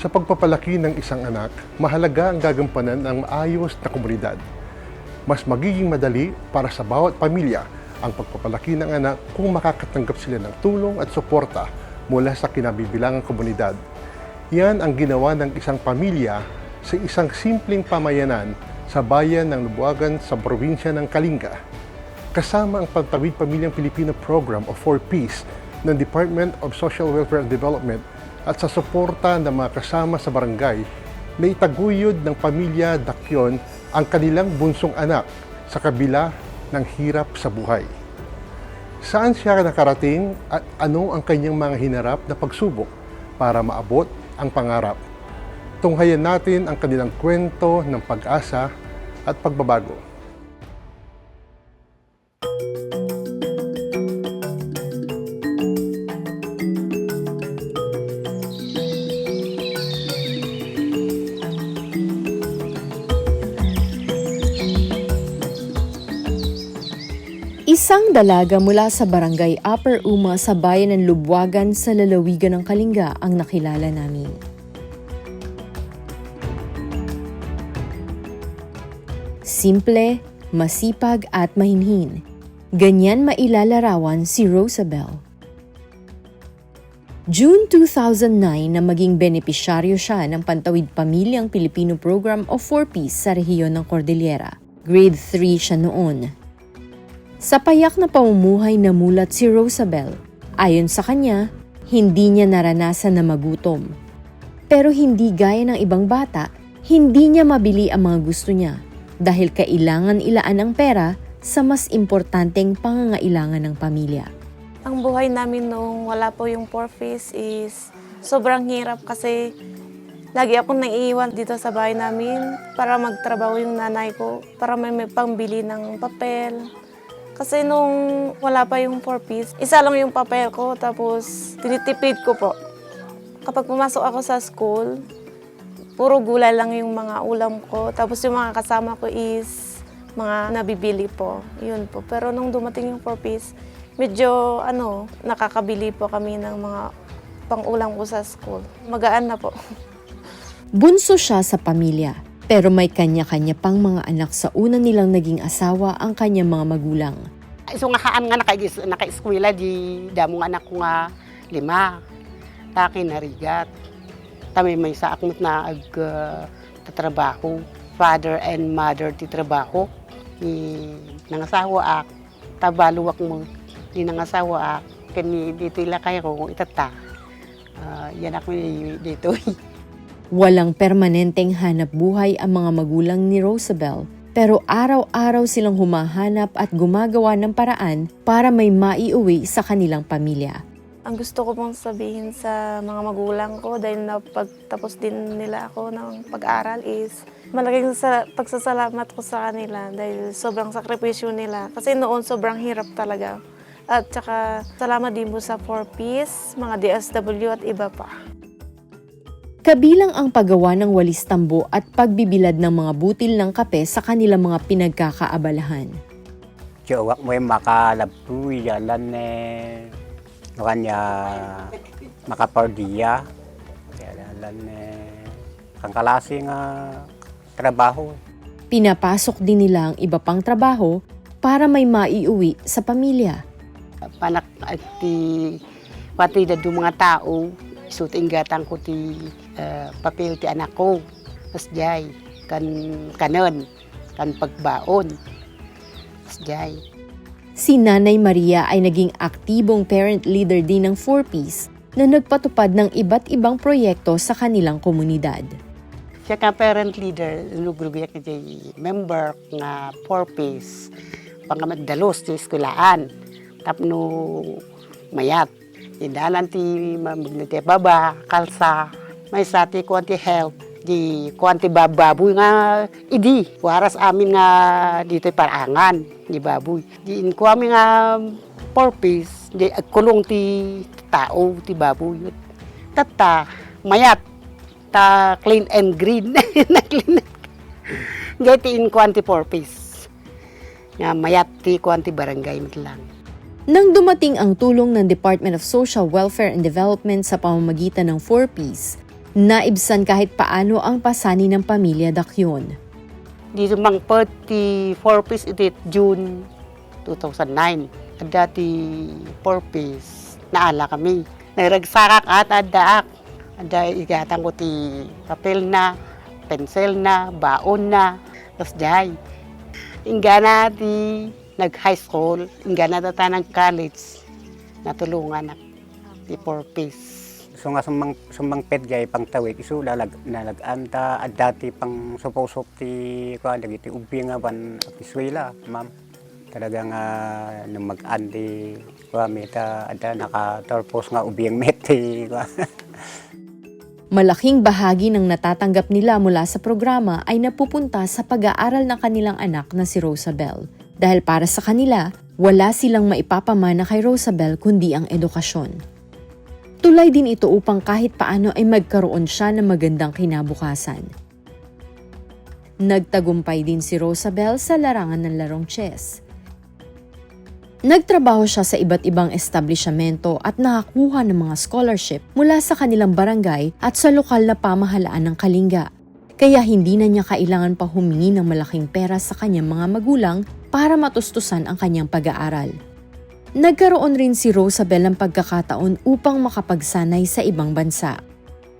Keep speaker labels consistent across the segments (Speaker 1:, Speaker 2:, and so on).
Speaker 1: Sa pagpapalaki ng isang anak, mahalaga ang gagampanan ng maayos na komunidad. Mas magiging madali para sa bawat pamilya ang pagpapalaki ng anak kung makakatanggap sila ng tulong at suporta mula sa kinabibilangang komunidad. Yan ang ginawa ng isang pamilya sa isang simpleng pamayanan sa bayan ng Lubuagan sa probinsya ng Kalinga. Kasama ang Pantawid Pamilyang Pilipino Program o 4Ps ng Department of Social Welfare and Development at sa suporta ng mga kasama sa barangay na itaguyod ng pamilya Dakyon ang kanilang bunsong anak sa kabila ng hirap sa buhay. Saan siya nakarating at ano ang kanyang mga hinarap na pagsubok para maabot ang pangarap? Tunghayan natin ang kanilang kwento ng pag-asa at pagbabago.
Speaker 2: Isang dalaga mula sa barangay Upper Uma sa bayan ng Lubwagan sa lalawigan ng Kalinga ang nakilala namin. Simple, masipag at mahinhin. Ganyan mailalarawan si Rosabel. June 2009 na maging benepisyaryo siya ng Pantawid Pamilyang Pilipino Program o 4Ps sa rehiyon ng Cordillera. Grade 3 siya noon. Sa payak na pamumuhay namulat si Rosabel. Ayon sa kanya, hindi niya naranasan na magutom. Pero hindi gaya ng ibang bata, hindi niya mabili ang mga gusto niya dahil kailangan ilaan ang pera sa mas importanteng pangangailangan ng pamilya.
Speaker 3: Ang buhay namin nung wala po yung porfis is sobrang hirap kasi lagi akong naiiwan dito sa bahay namin para magtrabaho yung nanay ko, para may, may pangbili ng papel. Kasi nung wala pa yung porfis, isa lang yung papel ko tapos tinitipid ko po. Kapag pumasok ako sa school, puro gulay lang yung mga ulam ko. Tapos yung mga kasama ko is mga nabibili po. Yun po. Pero nung dumating yung four-piece, medyo ano, nakakabili po kami ng mga pang-ulam ko sa school. Magaan na po.
Speaker 2: Bunso siya sa pamilya, pero may kanya-kanya pang mga anak sa una nilang naging asawa ang kanyang mga magulang.
Speaker 4: So nga haan nga naka naka-eskwela di damo nga anak ko nga lima. Taki narigat. Tami may sa akmot na ag uh. Father and mother ti trabaho. Ni nangasawa ak. Tabaluwak mo. Di nangasawa ak. Kani dito ila kayo ko itata. Uh, yan ako ni- dito.
Speaker 2: Walang permanenteng hanap buhay ang mga magulang ni Rosabel, pero araw-araw silang humahanap at gumagawa ng paraan para may maiuwi sa kanilang pamilya.
Speaker 3: Ang gusto ko pong sabihin sa mga magulang ko dahil napagtapos din nila ako ng pag-aral is malaking sa pagsasalamat ko sa kanila dahil sobrang sakripisyo nila. Kasi noon sobrang hirap talaga. At saka salamat din po sa 4Ps, mga DSW at iba pa.
Speaker 2: Kabilang ang paggawa ng walis tambo at pagbibilad ng mga butil ng kape sa kanilang mga pinagkakaabalahan.
Speaker 5: Chowak mo yung makalabtuy, yalan eh, kanya makapardiya, yalan eh, nga trabaho.
Speaker 2: Pinapasok din nila ang iba pang trabaho para may maiuwi sa pamilya.
Speaker 4: panak at ti pati da do mga tao isuting gatang ko ti eh, papel ti anak ko. Tas jay kan kanon kan pagbaon. Tas jay.
Speaker 2: Si Nanay Maria ay naging aktibong parent leader din ng 4Ps na nagpatupad ng iba't ibang proyekto sa kanilang komunidad.
Speaker 4: siya ka parent leader lugrugiyak ti member nga four piece pangamaddalos ti eskulaan tapno mayat. Idalan ti mamagna ti baba, kalsa, may sa ti kuanti help, di kuanti bababoy nga idi. Waras amin nga dito parangan, di baboy. Di in ko amin nga purpose, di kulong ti tao, ti baboy. Tata, mayat, ta clean and green. na clean. Gati in kuanti purpose. Nga mayat ti kuanti barangay mitlang.
Speaker 2: Nang dumating ang tulong ng Department of Social Welfare and Development sa pamamagitan ng 4Ps, Naibsan kahit paano ang pasani ng pamilya Dakyon.
Speaker 4: Dito mang 34 piece edit June 2009. At dati 4 piece naala kami. Naragsakak at adaak. Ada igatang ko ti papel na, pencil na, baon na. Tapos dahay. Ingga na ti nag-high school, ingga na ta ng college. Natulungan na ti 4 piece.
Speaker 5: So nga sumang sumang pet gay pang tawid isu lalag nalaganta at dati pang supusop ti ko dagiti ubi nga ban iswela ma'am. Talaga nga nung mag-andi ko meta ada naka-torpos nga ubi ang meti ko.
Speaker 2: Malaking bahagi ng natatanggap nila mula sa programa ay napupunta sa pag-aaral ng kanilang anak na si Rosabel. Dahil para sa kanila, wala silang maipapamana kay Rosabel kundi ang edukasyon. Tulay din ito upang kahit paano ay magkaroon siya ng magandang kinabukasan. Nagtagumpay din si Rosabel sa larangan ng larong chess. Nagtrabaho siya sa iba't ibang establishmento at nakakuha ng mga scholarship mula sa kanilang barangay at sa lokal na pamahalaan ng Kalinga. Kaya hindi na niya kailangan pa humingi ng malaking pera sa kanyang mga magulang para matustusan ang kanyang pag-aaral. Nagkaroon rin si Rosabel ng pagkakataon upang makapagsanay sa ibang bansa.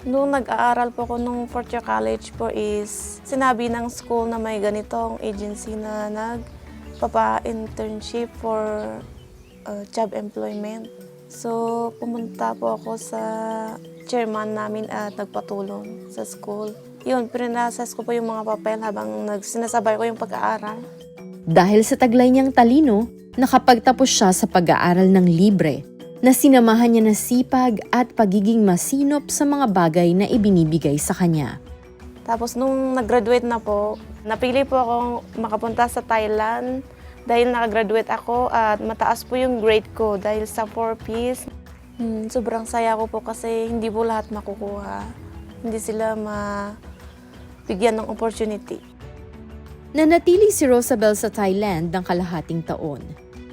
Speaker 3: Noong nag-aaral po ako nung fourth year college po is sinabi ng school na may ganitong agency na nagpapa-internship for uh, job employment. So, pumunta po ako sa chairman namin at nagpatulong sa school. Yun, pinasas ko po yung mga papel habang nagsinasabay ko yung pag-aaral.
Speaker 2: Dahil sa taglay niyang talino, nakapagtapos siya sa pag-aaral ng libre na sinamahan niya ng sipag at pagiging masinop sa mga bagay na ibinibigay sa kanya.
Speaker 3: Tapos nung nag-graduate na po, napili po akong makapunta sa Thailand dahil nakagraduate ako at mataas po yung grade ko dahil sa 4Ps. Hmm, sobrang saya ko po kasi hindi po lahat makukuha. Hindi sila mabigyan ng opportunity.
Speaker 2: Nanatili si Rosabel sa Thailand ng kalahating taon,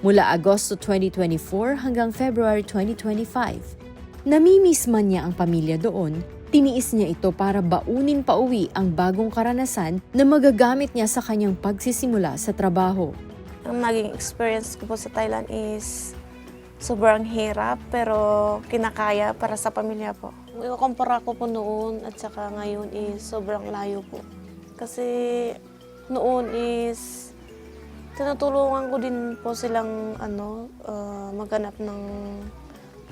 Speaker 2: mula Agosto 2024 hanggang February 2025. Namimiss man niya ang pamilya doon, tiniis niya ito para baunin pa uwi ang bagong karanasan na magagamit niya sa kanyang pagsisimula sa trabaho.
Speaker 3: Ang naging experience ko po sa Thailand is sobrang hirap pero kinakaya para sa pamilya po. Ikukumpara ko po noon at saka ngayon is sobrang layo po. Kasi noon is tinutulungan ko din po silang ano, ah, maghanap ng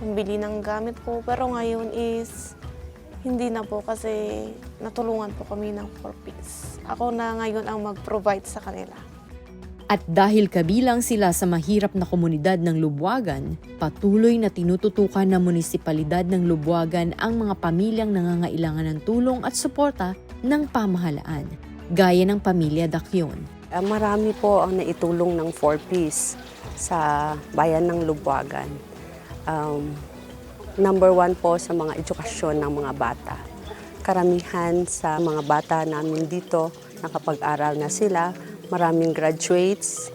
Speaker 3: pambili ng gamit ko. Pero ngayon is hindi na po kasi natulungan po kami ng 4Ps. Ako na ngayon ang mag-provide sa kanila.
Speaker 2: At dahil kabilang sila sa mahirap na komunidad ng Lubwagan, patuloy na tinututukan ng munisipalidad ng Lubwagan ang mga pamilyang nangangailangan ng tulong at suporta ng pamahalaan, gaya ng pamilya Dakyon.
Speaker 6: Ah, Marami po ang naitulong ng 4Ps sa bayan ng Lubwagan. Um, number one po sa mga edukasyon ng mga bata. Karamihan sa mga bata namin dito, nakapag-aral na sila, maraming graduates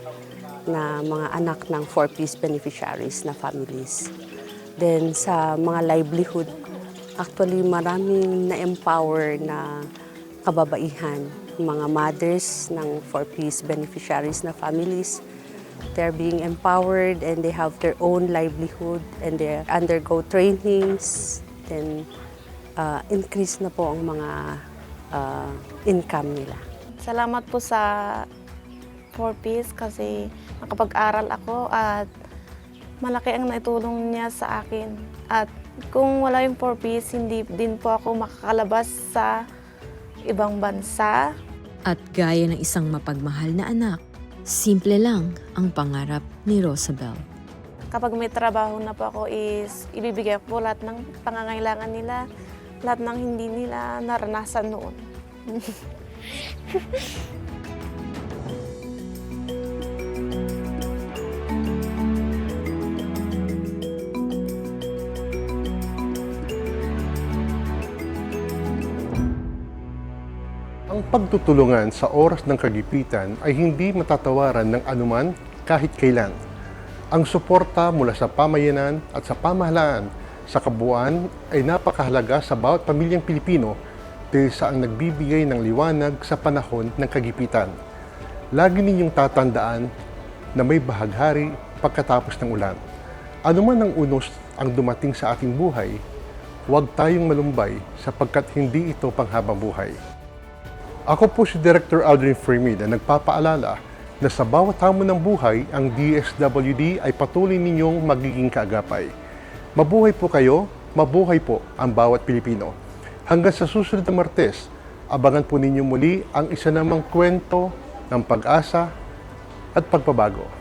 Speaker 6: na mga anak ng 4Ps beneficiaries na families. Then sa mga livelihood, actually maraming na-empower na kababaihan, mga mothers ng 4Ps beneficiaries na families. They're being empowered and they have their own livelihood and they undergo trainings. Then uh, increase na po ang mga uh, income nila.
Speaker 3: Salamat po sa 4Ps kasi nakapag-aral ako at malaki ang naitulong niya sa akin. At kung wala yung 4Ps, hindi din po ako makakalabas sa ibang bansa.
Speaker 2: At gaya ng isang mapagmahal na anak, simple lang ang pangarap ni Rosabel.
Speaker 3: Kapag may trabaho na po ako is ibibigay ko po lahat ng pangangailangan nila, lahat ng hindi nila naranasan noon.
Speaker 1: pagtutulungan sa oras ng kagipitan ay hindi matatawaran ng anuman kahit kailan. Ang suporta mula sa pamayanan at sa pamahalaan sa kabuuan ay napakahalaga sa bawat pamilyang Pilipino dahil sa ang nagbibigay ng liwanag sa panahon ng kagipitan. Lagi ninyong tatandaan na may bahaghari pagkatapos ng ulan. Ano man ang unos ang dumating sa ating buhay, huwag tayong malumbay sapagkat hindi ito panghabang buhay. Ako po si Director Aldrin Freeman na nagpapaalala na sa bawat hamon ng buhay, ang DSWD ay patuloy ninyong magiging kaagapay. Mabuhay po kayo, mabuhay po ang bawat Pilipino. Hanggang sa susunod na Martes, abangan po ninyo muli ang isa namang kwento ng pag-asa at pagbabago.